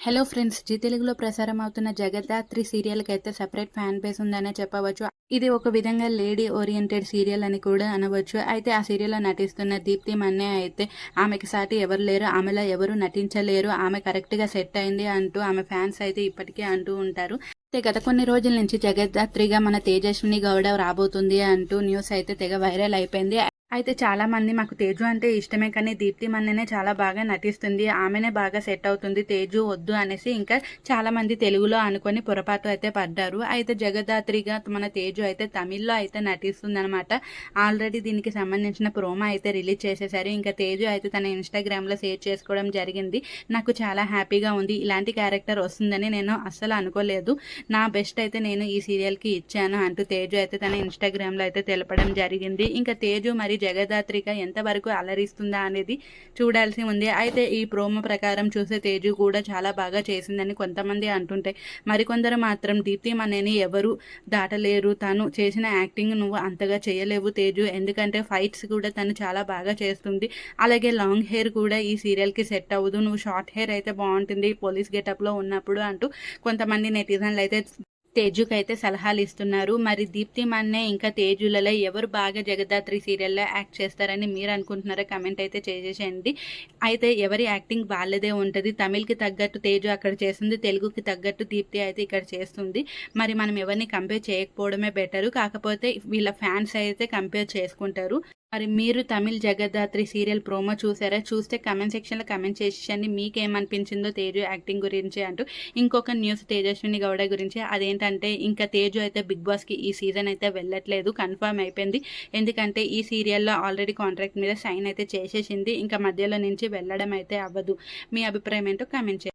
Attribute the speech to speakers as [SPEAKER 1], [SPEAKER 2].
[SPEAKER 1] Hello friends G తెలుగులో ప్రసారం అవుతున్న జగదాత్రి సీరియల్కి అయితే సెపరేట్ ఫ్యాన్ బేస్ ఉందనే చెప్పవచ్చు. ఇది ఒక విధంగా లేడీ ఓరియంటెడ్ సీరియల్ అని కూడా అనవచ్చు. అయితే ఆ సీరియల్లో నటిస్తున్న దీప్తి మన్నే అయితే ఆమెకి సాటి ఎవరు లేరు ఆమెలో ఎవరు నటించలేరు ఆమె కరెక్ట్గా సెట్ అయింది అంటూ ఆమె ఫ్యాన్స్ అయితే ఇప్పటికే అంటూ ఉంటారు. అయితే గత కొన్ని రోజుల నుంచి జగద్ధాత్రిగా మన తేజస్విని గౌడ రాబోతుంది అంటూ న్యూస్ అయితే తెగ వైరల్ అయిపోయింది. అయితే చాలామంది మాకు తేజు అంటే ఇష్టమే కానీ దీప్తి మన్ననే చాలా బాగా నటిస్తుంది. ఆమెనే బాగా సెట్ అవుతుంది. తేజు వద్దు అనేసి ఇంకా చాలామంది తెలుగులో అనుకొని పొరపాటు అయితే పడ్డారు. అయితే జగదాత్రిగా మన తేజు అయితే తమిళ్ళో అయితే నటిస్తుంది అనమాట ఆల్రెడీ దీనికి సంబంధించిన ప్రోమో అయితే రిలీజ్ చేసేసారు. ఇంకా తేజు అయితే తన ఇన్స్టాగ్రామ్లో షేర్ చేసుకోవడం జరిగింది. నాకు చాలా హ్యాపీగా ఉంది. ఇలాంటి క్యారెక్టర్ వస్తుందని నేను అస్సలు అనుకోలేదు. నా బెస్ట్ అయితే నేను ఈ సీరియల్కి ఇచ్చాను అంటూ తేజు అయితే తన ఇన్స్టాగ్రామ్లో అయితే తెలపడం జరిగింది. ఇంకా తేజు మరి జగదాత్రిక ఎంతవరకు అలరిస్తుందా అనేది చూడాల్సి ఉంది. అయితే ఈ ప్రోమో ప్రకారం చూసే తేజు కూడా చాలా బాగా చేసిందని కొంతమంది అంటుంటే మరికొందరు మాత్రం దీప్తి మనని ఎవరు దాటలేరు. తను చేసిన యాక్టింగ్ నువ్వు అంతగా చేయలేవు తేజు. ఎందుకంటే ఫైట్స్ కూడా తను చాలా బాగా చేస్తుంది. అలాగే లాంగ్ హెయిర్ కూడా ఈ సీరియల్కి సెట్ అవ్వదు. నువ్వు షార్ట్ హెయిర్ అయితే బాగుంటుంది. పోలీస్ గెటప్లో ఉన్నప్పుడు అంటూ కొంతమంది నెటిజన్లు అయితే తేజుకి అయితే సలహాలు ఇస్తున్నారు మరి దీప్తి మన్నే ఇంకా తేజులలో ఎవరు బాగా జగదాత్రి సీరియల్లో యాక్ట్ చేస్తారని మీరు అనుకుంటున్నారో కమెంట్ అయితే చేసేసేయండి. అయితే ఎవరి యాక్టింగ్ వాళ్ళదే ఉంటుంది. తమిళ్కి తగ్గట్టు తేజు అక్కడ చేస్తుంది. తెలుగుకి తగ్గట్టు దీప్తి అయితే ఇక్కడ చేస్తుంది. మరి మనం ఎవరిని కంపేర్ చేయకపోవడమే బెటరు కాకపోతే వీళ్ళ ఫ్యాన్స్ అయితే కంపేర్ చేసుకుంటారు. మరి మీరు తమిళ్ జగద్ధాత్రి సీరియల్ ప్రోమో చూసారా? చూస్తే కమెంట్ సెక్షన్లో కమెంట్ చేసేసండి. మీకేమనిపించిందో తేజు యాక్టింగ్ గురించి అంటూ. ఇంకొక న్యూస్ తేజస్విని గౌడ గురించి. అదేంటంటే ఇంకా తేజు అయితే బిగ్ బాస్కి ఈ సీజన్ అయితే వెళ్ళట్లేదు. కన్ఫర్మ్ అయిపోయింది. ఎందుకంటే ఈ సీరియల్లో ఆల్రెడీ కాంట్రాక్ట్ మీద సైన్ అయితే చేసేసింది. ఇంకా మధ్యలో నుంచి వెళ్ళడం అయితే అవ్వదు. మీ అభిప్రాయం ఏంటో కమెంట్ చేయండి.